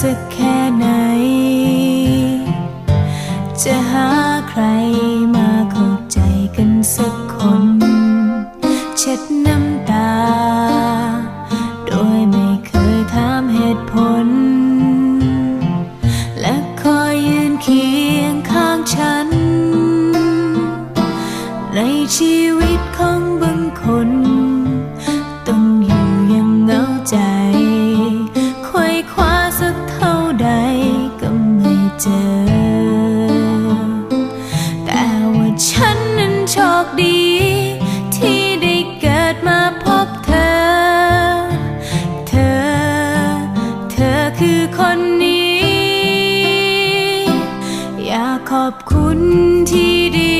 สักแค่ไหน จะหาใครมาเข้าใจกันสักคน เช็ดน้ำตา โดยไม่เคยถามเหตุผล และคอยยืนเคียงข้างฉัน ในชีวิตของบางคน ขอบคุณที่ดี